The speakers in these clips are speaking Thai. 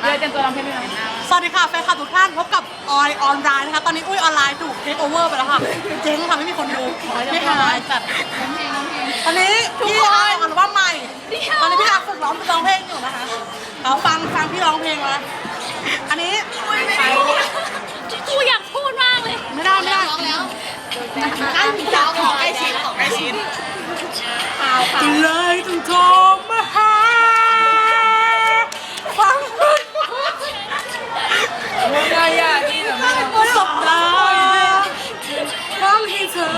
เดี๋ยวเตรียมตัวร้องเพลงด้วยนะสวัสดีค่ะแฟนคลับทุกท่านพบกับออยออนไลน์นะคะตอนนี้อุ้ยออนไลน์ถูกเทคโอเวอร์ไปแล้วค่ะเจ๊งค่ะไม่มีคนดูไม่หายจัดตอนนี้พี่เอาอัลบั้มใหม่ตอนนี้พี่อาฝึกร้องร้องเพลงอยู่นะคะเราฟังฟังพี่ร้องเพลงมาอันนี้กูอยากพูดมากเลยไม่ได้ไม่ได้ร้องแล้วใกล้ถึงจะขอใกล้ชิดขอใกล้ชิดก็เลยต้องโทร ไงอะนี่แบบไม่ก็สบตาร้องให้เธอ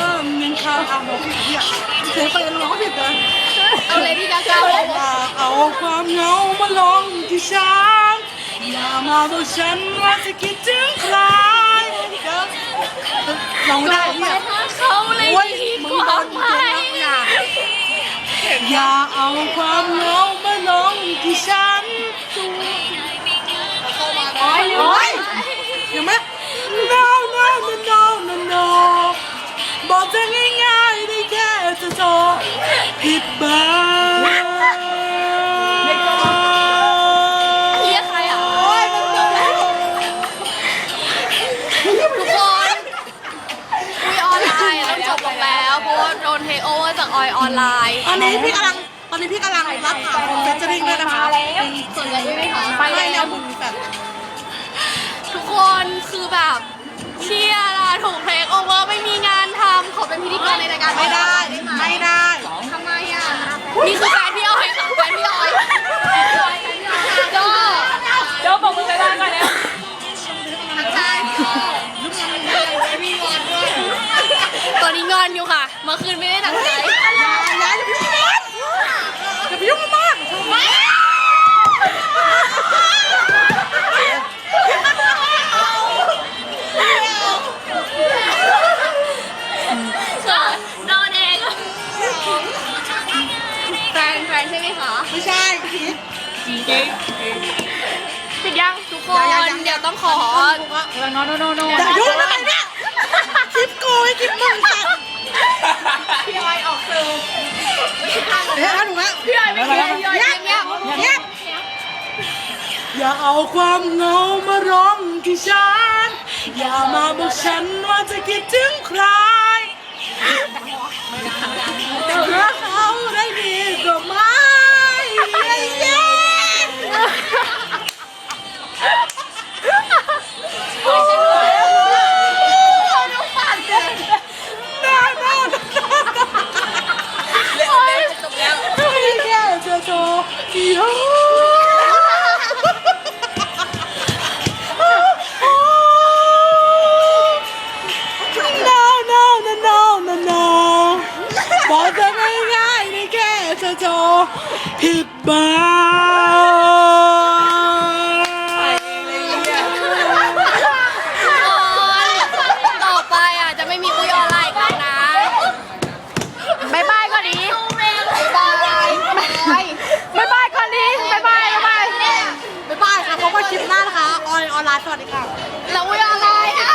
ยังข้าวอ่านบอกผิดเนี่ยเสียงเปร้องผิดเลยเอาเลยที่กาก้าเลยอย่าเอาความเหงามาลงที่ฉันอย่ามาบอกฉันว่าจะคิดถึงใครร้องได้เนี่ยเขาเลยดีกว่าไหมอย่าอย่าเอาความเหงา no no no no บอกจะง่ายๆได้แค่จะโทรผิดบอร์เรียกใครอะโอ้ยมันเจอแล้วทุกคนคุยออนไลน์ต้องจบลงแล้ว เพราะว่าโดนเทโอเวอร์จากออยออนไลน์ตอนนี้พี่กำลังตอนนี้พี่กำลังรับข่าวของเฟเจอริงด้วยนะคะสนใจไหมคะไปแนวบุญแบบทุกคนคือแบบ เชียร์ละถูกเทคโอเวอร์ไม่มีงานทำขอเป็นพิธีกรในรายการไม่ได้ไม่ได้ทำไมอะนี่คือแฟนพี่ออยค่ะแฟนพี่ออยก็เดี๋ยวบอกมึงไปบ้านก่อนแล้วทักทายตอนนี้งอนอยู่ค่ะ เมื่อคืนไม่ได้ตั้งใจ ไหมคะไม่ใช่พีทปิดยังทุกคนเดี๋ยวต้องขอเออโนโนโนโนอย่ายุ่งอะไรเนี่ยคลิปกูไอ้คลิปมึงสัตว์พี่ไอออกสื่อเดี๋ยวนะหนูนะพี่ไอไม่เกี่ยวพี่ไอเงียบเงียบเงียบอย่าเอาความเหงามาร้องที่ฉัน อย่ามาบอกฉันว่าจะคิดถึงใคร ผิดบ้าต่อไปอะจะไม่มีอุยออนไลน์กันนะบายบก่ดีบายบายบายบก่ดีบายบายบาบายบค่ะพบกันคลิปหน้านะคะ ออนออนไลน์สวัสดีค่ะ แล้วอุ้ยออนไลน์